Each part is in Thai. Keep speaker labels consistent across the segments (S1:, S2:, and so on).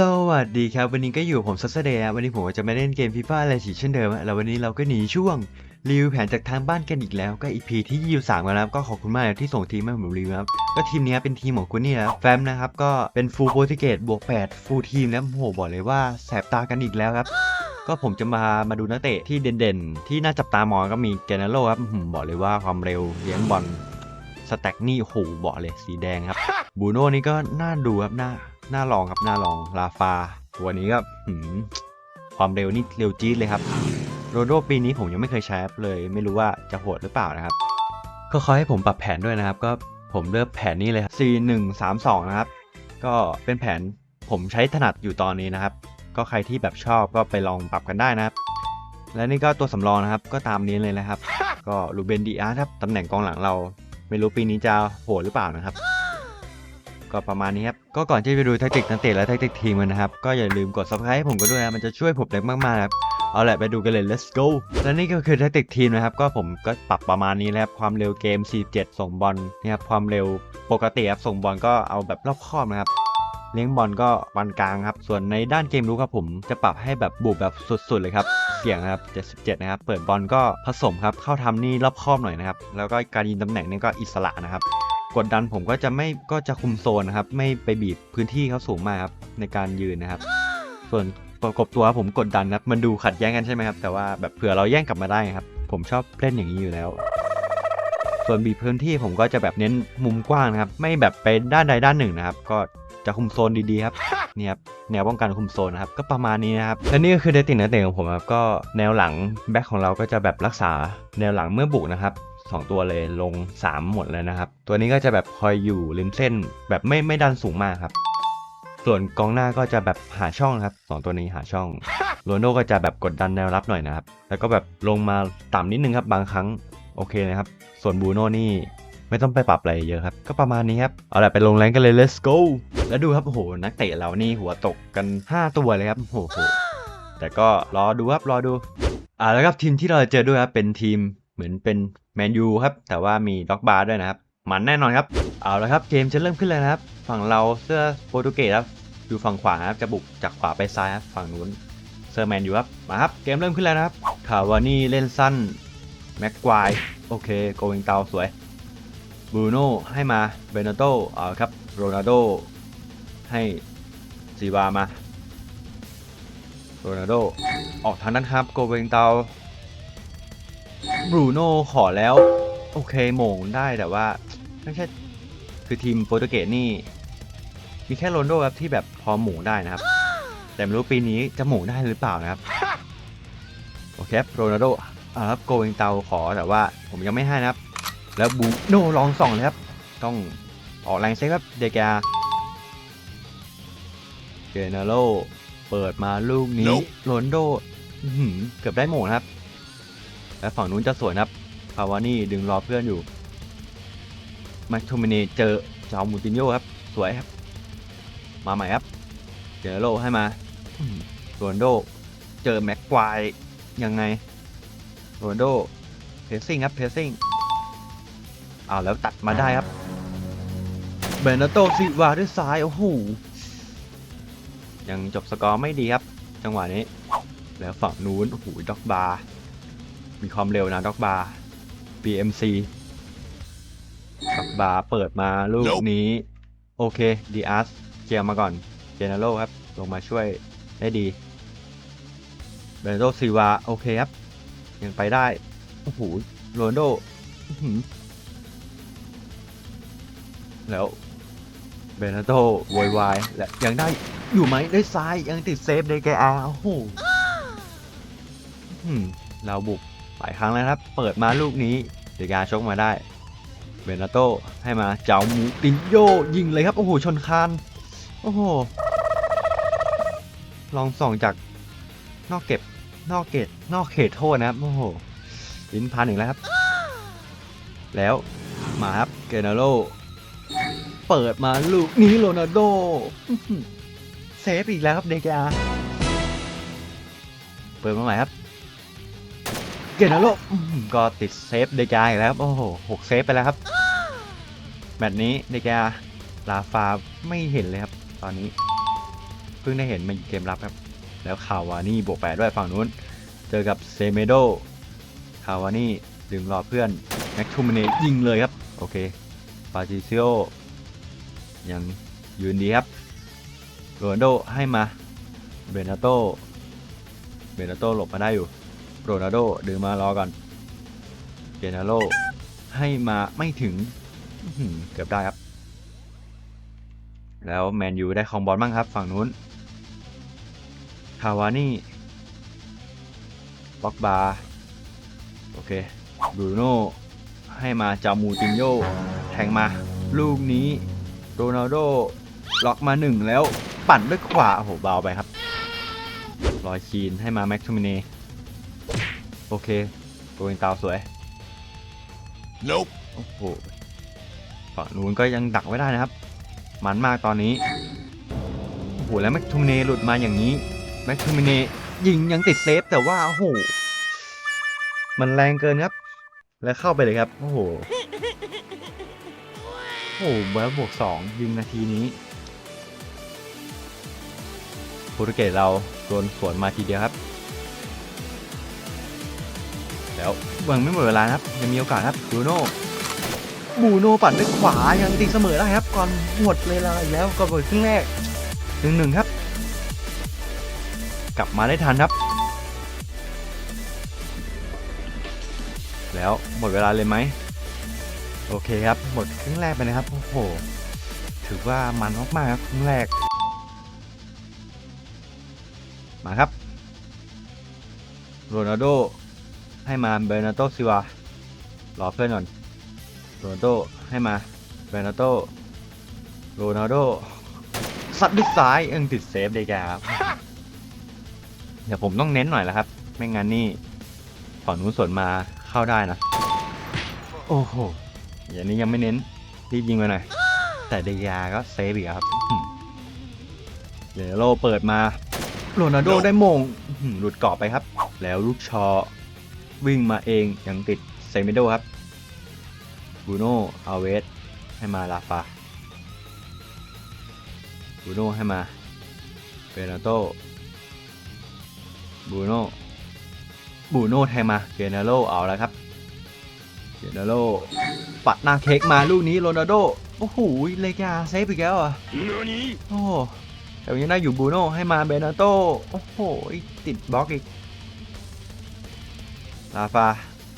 S1: สวัสดีครับวันนี้ก็อยู่ผมซัสเดย์วันนี้ผมก็จะมาเล่นเกมฟีฟ่าอะไรสีเช่นเดิมแล้ววันนี้เราก็หนีช่วงรีวิวแผนจากทางบ้านกันอีกแล้วก็อีพีที่ยี่สามกันแล้วก็ขอบคุณมากที่ส่งทีมมาผมรีวิวครับก็ทีมนี้เป็นทีมของคุณนี่แล้วแฟมนะครับก็เป็นฟูลโปรติเกตบวก8ฟูลทีมแล้วโหบอกเลยว่าแสบตากันอีกแล้วครับก็ผมจะมามาดูนักเตะที่เด่นๆ ที่น่าจับตามองก็มีเกเนโรครับหือบอกเลยว่าความเร็วเลี้ยงบอลสแต็กนี่โอ้โหบอกเลยสีแดงครับบูโน่นี่ก็น่าดูครับน่า น่าลองครับน่าลองลาฟา ตัวนี้ก็ความเร็วนี่เร็วจี๊ดเลยครับโรโดปีนี้ผมยังไม่เคยใช้เลย ไม่รู้ว่าจะโหดหรือเปล่านะครับ ก็ขอให้ผมปรับแผนด้วยนะครับ ก็ผมเลือกแผนนี้เลยครับ4 1 3 2 นะครับ ก็เป็นแผนผมใช้ถนัดอยู่ตอนนี้นะครับ ก็ใครที่แบบชอบก็ไปลองปรับกันได้นะครับ และนี่ก็ตัวสำรองนะครับ ก็ตามนี้เลยนะครับ ก็ลูเบนดีอาร์ครับตำแหน่งกองหลังเรา ไม่รู้ปีนี้จะโหดหรือเปล่านะครับ ก็ประมาณนี้ครับ ก็ก่อนที่จะไปดูแทคติกนักเตะและแทคติกทีมกันนะครับ ก็อย่าลืมกด subscribe ให้ผมกันด้วยนะมันจะช่วยผมได้มากๆครับ เอาแหละไปดูกันเลย let's go และนี่ก็คือแทคติกทีมนะครับ ก็ผมก็ปรับประมาณนี้แล้วครับ ความเร็วเกม 47 ส่งบอลนะครับ ความเร็วปกติครับ ส่งบอลก็เอาแบบรอบคอบนะครับเลี้ยงบอลก็ปานกลางครับ ส่วนในด้านเกมรู้ครับผมจะปรับให้แบบบุกแบบสุดๆเลยครับ เสียงครับ 77 นะครับ เปิดบอลก็ผสมครับ เข้าทำนี่รอบคอบหน่อยนะครับ แล้วก็การยิงตำแหน่งนี่ก็อิสระนะครับ กดดันผมก็จะไม่ก็จะคุมโซนนะครับ ไม่ไปบีบพื้นที่เขาสูงมากครับในการยืนนะครับ ส่วนประกบตัวผมกดดันครับมันดูขัดแย้งกันใช่ไหมครับ แต่ว่าแบบเผื่อเราแย่งกลับมาได้ครับ ผมชอบเล่นอย่างนี้อยู่แล้ว ส่วนบีบพื้นที่ผมก็จะแบบเน้นมุมกว้างนะครับ ไม่แบบไปด้านใดด้านหนึ่งนะครับ ก็จะคุมโซนดีๆครับนี่ครับแนวป้องกันคุมโซนนะครับก็ประมาณนี้นะครับและนี่ก็คือเดติกนักเตะของผมครับก็แนวหลังแบ็คของเราก็จะแบบรักษาแนวหลังเมื่อบุกนะครับ สองตัวเลยลง 3 หมดเลยนะครับ ตัวนี้ก็จะแบบคอยอยู่ริมเส้นแบบไม่ไม่ดันสูงมากครับ ส่วนกองหน้าก็จะแบบหาช่องนะครับสองตัวนี้หาช่องโรนลโดก็จะแบบกดดันแนวรับหน่อยนะครับ แล้วก็แบบลงมาต่ำนิดนึงครับบางครั้งโอเคนะครับ ส่วนบูโน่นี่ไม่ต้องไปปรับอะไรเยอะครับ ก็ประมาณนี้ครับ เอาล่ะไปลงแรงกันเลย let's go แล้วดูครับโอ้โหนักเตะเรานี่หัวตกกัน 5 ตัวเลยครับโอ้โหแต่ก็รอดูครับรอดู อ่าแล้วครับทีมที่เราจะเจอด้วยครับเป็นทีม เหมือนเป็นแมนยูครับ แต่ว่ามีด็อกบาร์ด้วยนะครับ มันแน่นอนครับ เอาละครับเกมจะเริ่มขึ้นแล้วนะครับ ฝั่งเราเสื้อโปรตุเกสครับอยู่ฝั่งขวาครับจะบุกจากขวาไปซ้ายครับฝั่งนู้นเซอร์แมนอยู่ครับมาครับเกมเริ่มขึ้นแล้วนะครับคาวานี่เล่นสั้นแม็กควายโอเคโกวิงเตาสวยบูโน่ให้มาเบนโตเอาครับโรนัลโดให้ซีวามาโรนัลโดออกทางนั้นครับโกวิงเตา บรูโน่ขอแล้ว โอเคโหม่งได้แต่ว่า ไม่ใช่ คือทีมโปรตุเกสนี่ มีแค่โรนลโดครับที่แบบพอหม่งได้นะครับ แต่ไม่รู้ปีนี้จะหม่งได้หรือเปล่านะครับ โอเคครับโรนัลโดอ่าครับโกวิงเตาขอแต่ว่าผมยังไม่ให้นะครับ แล้วบูโนลองส่องเลยครับ ต้องออกแรงเซ็ครับเดกาเกเนโรเปิดมาลูกนี้
S2: Nope
S1: โรนลโดอื้อหือเกือบได้หม่งนะครับ และฝั่งนู้นจะสวยนะครับคาวานี่ดึงรอเพื่อนอยู่มคโทมินีเจอจาวมูตินโยครับ สวยครับ มาใหม่ครับ เจอโลให้มาโรนโด เจอแม็กควายยังไงโรนโด เพสซิ่งครับ เพสซิ่งอ้าวแล้วตัดมาได้ครับเบนโตซิวาด้วยซ้าย โอ้โห ยังจบสกอร์ไม่ดีครับ จังหวะนี้ แล้วฝั่งนู้นโอ้โหด็อกบาร์ มีความเร็วนะด็อกบาร์ BMC ด็อกบาร์เปิดมาลูก
S2: Nope
S1: นี้ โอเคดีอาร์สเกียร์มาก่อนเจเนโรครับ ลงมาช่วยได้ดีเบนโตซีวาโอเคครับ ยังไปได้ โอ้โหโรนลโดอื้อหือแล้วเบนโตโวยวายและยังได้อยู่ไหมได้ซ้ายยังติดเซฟเดแกอาโอ้โหอื้อหือเราบุก หลายครั้งแล้วครับ เปิดมาลูกนี้เดกาชกมาได้ เบนาโตให้มาเจ้ามูตินโยยิงเลยครับ โอ้โห ชนคานโอ้โห ลองส่องจากนอกเก็บนอกเขตนอกเขตโทษนะครับ โอ้โหลิ้นพันอีกแล้วครับ แล้วมาครับเกเนโรเปิดมาลูกนี้โรนัลโดเซฟอีกแล้วครับเดกาเปิดมาใหม่ครับ เกเนโรอื้อหือก็ติดเซฟเดกาอีกแล้วครับโอ้โหหกเซฟไปแล้วครับแมตช์นี้เดกาลาฟาไม่เห็นเลยครับ ตอนนี้ เพิ่งได้เห็นมาเกมรับครับ แล้วคาวานี่บวกแปดด้วยฝั่งนู้น เจอกับเซเมโดคาวานี่ดึงรอเพื่อนแม็กทูมเนยิงเลยครับ โอเคปาจิซิโอยังยืนดีครับโรนัลโดให้มาเบนาโตเบนาโตหลบมาได้อยู่ โรนัลโดดึงมารอก่อนเกนาโลให้มาไม่ถึงเกือบได้ครับ แล้วแมนยูได้ครองบอลบ้างครับ ฝั่งนู้นคาวานี่บ็อกบาโอเคบรูโน่ให้มาจามูตินโยแทงมาลูกนี้โรนัลโดล็อกมาหนึ่งแล้วปั่นด้วยขวาโอ้โหเบาไปครับ รอยคีนให้มาแม็กทูมิเนโอเคโกวินตาวสวย
S2: Nope.
S1: โอ้โหฝั่งนู้นก็ยังดักไว้ได้นะครับ มันมากตอนนี้ โอ้โห แล้วแม็กทูมิเนหลุดมาอย่างนี้ แม็กทูมิเนยิงยังติดเซฟแต่ว่า โอ้โห มันแรงเกินครับ แล้วเข้าไปเลยครับ โอ้โห โอ้โหแล้วบวกสองยิงนาทีนี้โปรตุเกสเราโดนสวนมาทีเดียวครับ แล้วยังไม่หมดเวลาครับยังมีโอกาสครับบูโน่บูโน่ปัดด้วยขวายังตีเสมอได้ครับ ก่อนหมดเวลาอีกแล้วก็เปิดครึ่งแรกหนึ่งหนึ่งครับ กลับมาได้ทันครับ แล้วหมดเวลาเลยไหมโอเคครับ หมดครึ่งแรกไปนะครับโอ้โหถือว่ามันมากๆครับครึ่งแรก มาครับโรนัลโด ให้มาเบอร์นาโตซิวารอเพื่อนก่อนโรนัลโดให้มาเบอร์นาโตโรนัลโดซัดด้วยซ้ายเอิงติดเซฟเลยแกครับเดี๋ยวผมต้องเน้นหน่อยแล้วครับ ไม่งั้นนี่ฝั่งนู้นสวนมาเข้าได้นะ โอ้โหอย่างนี้ยังไม่เน้นรีบยิงไปหน่อยแต่เดียาก็เซฟอีกครับอื้อหือเดโลเปิดมาโรนัลโดได้มงอื้อหือหลุดกรอบไปครับ แล้วลูกชอ วิ่งมาเองยังติดเซมิโดครับบูโน่อาเวสให้มาลาฟาบูโน่ให้มาเบนาโตบูโน่บูโน่แทงมาเกนาโลเอาแล้วครับเกนาโลปัดหน้าเค้กมาลูกนี้โรนัลโดโอ้โหเลยกาเซฟอีกแล้วอะ
S2: Nani?
S1: โอ้โหแต่ยังได้อยู่บูโน่ให้มาเบนาโตโอ้โหติดบล็อกอีก ลาฟา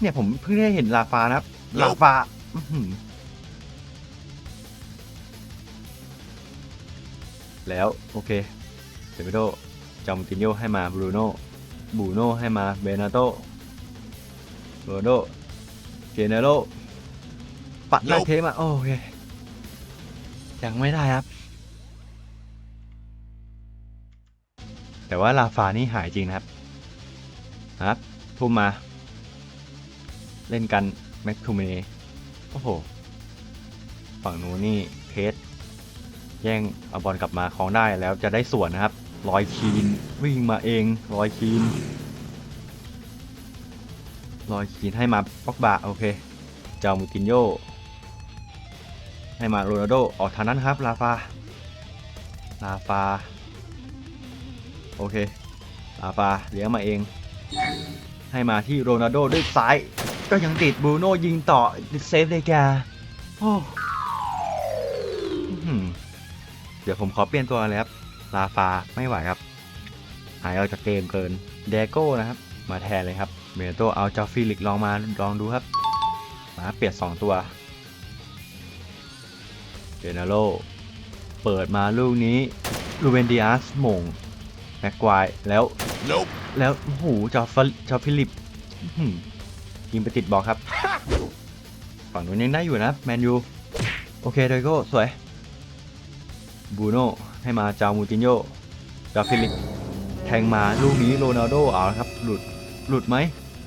S1: เนี่ยผมเพิ่งได้เห็นลาฟานะครับ ลาฟาอื้อหือแล้วโอเคเซเบโดจอมตินโยให้มาบรูโน่บูโน่ให้มาเบนาโตโรนัลโดเกเนโรปัดหน้าเทมาโอเค ยังไม่ได้ครับ แต่ว่าลาฟานี่หายจริงนะครับนะครับทุ่มมา เล่นกันแม็กทูเมโอ้โห ฝั่งนู้นนี่เพชรแย่งเอาบอลกลับมาคลองได้แล้วจะได้ส่วนนะครับลอยคีนวิ่งมาเองลอยคีนลอยคีนให้มาปอกบาโอเค เจ้ามูตินโยให้มาโรนัลโดออกทางนั้นครับลาฟาลาฟาโอเคลาฟาเลี้ยงมาเอง ให้มาที่โรนัลโดด้วยซ้าย ก็ยังติดบรูโน่ยิงต่อเซฟเลยแกโอ้อื้อหือเดี๋ยวผมขอเปลี่ยนตัวเลยครับ ลาฟาไม่ไหวครับ หายออกจากเกมเกิน เดโก้นะครับ มาแทนเลยครับ เมโตเอาจอฟิลิกลองมาลองดูครับ มาเปลี่ยน2ตัว เดนาโล เปิดมาลูกนี้ลูเวนดิอาสหมงแม็กควายแล้ว
S2: Nope.
S1: แล้ว โอ้โห จอฟลิจอฟิลิปอื้อหือ ยิงไปติดบอลครับ ฝั่งนู้นยังได้อยู่นะแมนยู โอเคเดโก้สวย บูโน่ให้มาจามูตินโยจอฟิลิปแทงมาลูกนี้โรนัลโดเอาละครับ หลุด หลุดไหม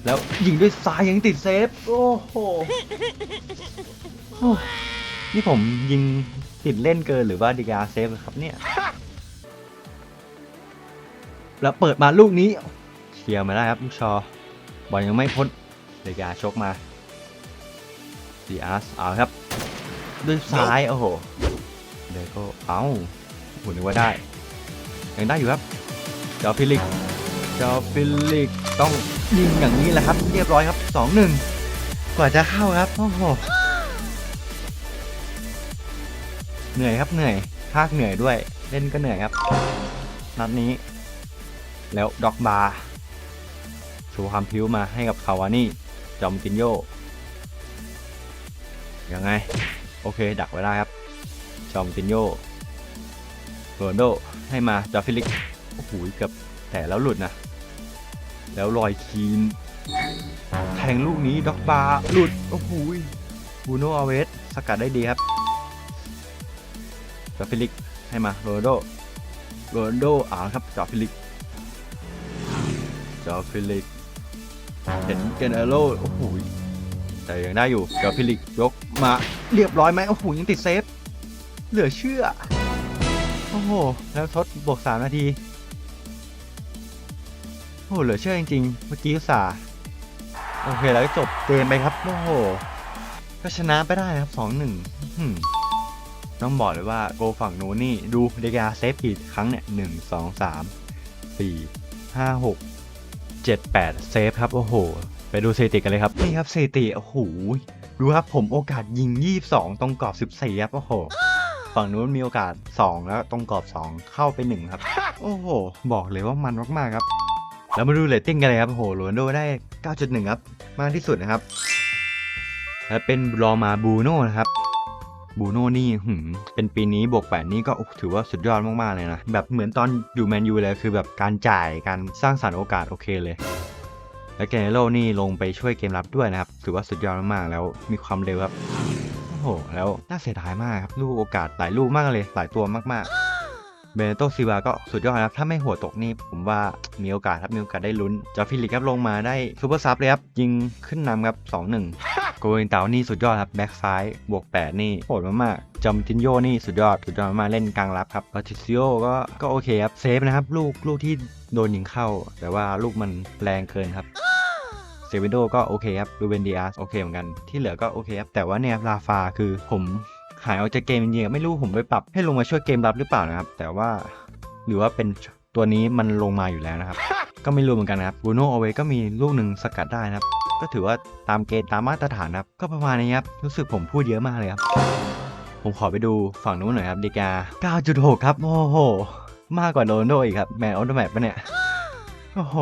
S1: แล้วยิงด้วยซ้ายยังติดเซฟ โอ้โห นี่ผมยิงติดเล่นเกินหรือว่าดีกาเซฟครับเนี่ย แล้วเปิดมาลูกนี้เคลียร์มาได้ครับลูกชอบอลยังไม่พ้น เดกาชกมาดีอาร์สเอาครับ ด้วยซ้าย โอ้โหเดโก้เอ้าผมนึกว่าได้ ยังได้อยู่ครับจอฟิลิกจอฟิลิกต้องยิงอย่างนี้แหละครับ เรียบร้อยครับสองหนึ่งกว่าจะเข้าครับ โอ้โห เหนื่อยครับเหนื่อย ภาคเหนื่อยด้วย เล่นก็เหนื่อยครับ นัดนี้ แล้วด็อกบาร์โชว์ความพิ้วมาให้กับคาวานี่ จอมตินโยยังไง โอเค ดักไว้ได้ครับ จอมตินโยโรนลโดให้มาจอฟิลิกโอ้โหเกือบแต่แล้วหลุดนะ แล้วลอยคีน แทงลูกนี้ด็อกบาหลุด โอ้โหบูโนอาเวสสกัดได้ดีครับจอฟิลิกให้มาโรนลโดโรนลโดอ่าครับจอฟิลิกจอฟิลิก เห็นเกนเอโร่โอ้โหแต่ยังได้อยู่จอฟิลิกยกมาเรียบร้อยไหมโอ้โหยังติดเซฟ เหลือเชื่อ โอ้โห แล้วทดบวกสามนาที โอ้โห เหลือเชื่อจริงๆ เมื่อกี้อุตสาโอเคแล้วก็จบเกมไปครับ โอ้โห ก็ชนะไปได้นะครับสองหนึ่งต้องบอกเลยว่าโกฝั่งนู้นนี่ดูเดกาเซฟกี่ครั้งเนี่ยหนึ่งสองสามสี่ห้าหก เจ็ดแปดเซฟครับ โอ้โห ไปดูสถิติกันเลยครับ นี่ครับสถิติ โอ้โห ดูครับผมโอกาสยิง 22 ตรงกรอบ 14 ครับ โอ้โห ฝั่งนู้นมีโอกาส 2 แล้วตรงกรอบ 2 เข้าไป 1 ครับ โอ้โห บอกเลยว่ามันมากๆครับ แล้วมาดูเรตติ้งกันเลยครับโอ้โหโรนโดได้ 9.1 ครับ มากที่สุดนะครับแล้วเป็นรอมาบูโน่นะครับ บูโน่นี่หืมเป็นปีนี้บวกแปดนี่ก็ถือว่าสุดยอดมาก ๆ เลยนะ แบบเหมือนตอนอยู่แมนยูเลยคือแบบการจ่ายการสร้างสรรค์โอกาสโอเคเลย และเกเนโรนี่ลงไปช่วยเกมรับด้วยนะครับ ถือว่าสุดยอดมากๆแล้วมีความเร็วครับโอ้โหแล้วน่าเสียดายมากครับลูกโอกาสหลายลูกมากเลยหลายตัวมากๆเบเนโตซิวาก็สุดยอดนะครับ ถ้าไม่หัวตกนี่ผมว่ามีโอกาสครับ มีโอกาสได้ลุ้น จอฟิลิกครับลงมาได้ซูเปอร์ซับเลยครับ ยิงขึ้นนำครับ 2-1 โกเอนเตานี่สุดยอดครับแบ็กซ้ายบวก 8 นี่โหดมากๆจอมตินโยนี่สุดยอดสุดยอดมากๆเล่นกลางรับครับปาติซิโอก็ก็โอเคครับเซฟนะครับลูกลูกที่โดนยิงเข้า แต่ว่าลูกมันแรงเกินครับเซเวนโดก็โอเคครับดูเบนดีอาร์โอเคเหมือนกันที่เหลือก็โอเคครับแต่ว่าเนี่ยลาฟาคือผมหายออกจากเกมจริงๆไม่รู้ผมไปปรับให้ลงมาช่วยเกมรับหรือเปล่านะครับ แต่ว่าหรือว่าเป็นตัวนี้มันลงมาอยู่แล้วนะครับ ก็ไม่รู้เหมือนกันนะครับบูโนเอาไว้ก็มีลูกหนึ่งสกัดได้นะครับ ก็ถือว่าตามเกณฑ์ตามมาตรฐานครับ ก็ประมาณนี้ครับ รู้สึกผมพูดเยอะมากเลยครับ ผมขอไปดูฝั่งนู้นหน่อยครับดีกา 9.6 ครับ โอ้โห มากกว่าโรนโดอีกครับแมนออฟเดอะแมปปะเนี่ย โอ้โห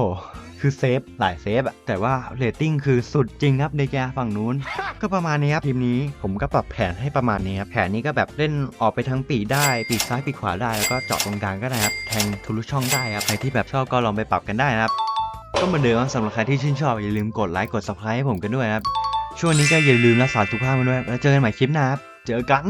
S1: คือเซฟหลายเซฟอะแต่ว่าเรตติ้งคือสุดจริงครับเดกาฝั่งนู้น ก็ประมาณนี้ครับทีมนี้ผมก็ปรับแผนให้ประมาณนี้ครับแผนนี้ก็แบบเล่นออกไปทั้งปีกได้ปีกซ้ายปีกขวาได้แล้วก็เจาะตรงกลางก็ได้ครับแทงทะลุช่องได้ครับใครที่แบบชอบก็ลองไปปรับกันได้นะครับ ก็เหมือนเดิมสำหรับใครที่ชื่นชอบอย่าลืมกดไลค์กด subscribe ให้ผมกันด้วยครับ ช่วงนี้ก็อย่าลืมรักษาสุขภาพกันด้วย แล้วเจอกันใหม่คลิปหน้าครับ เจอกัน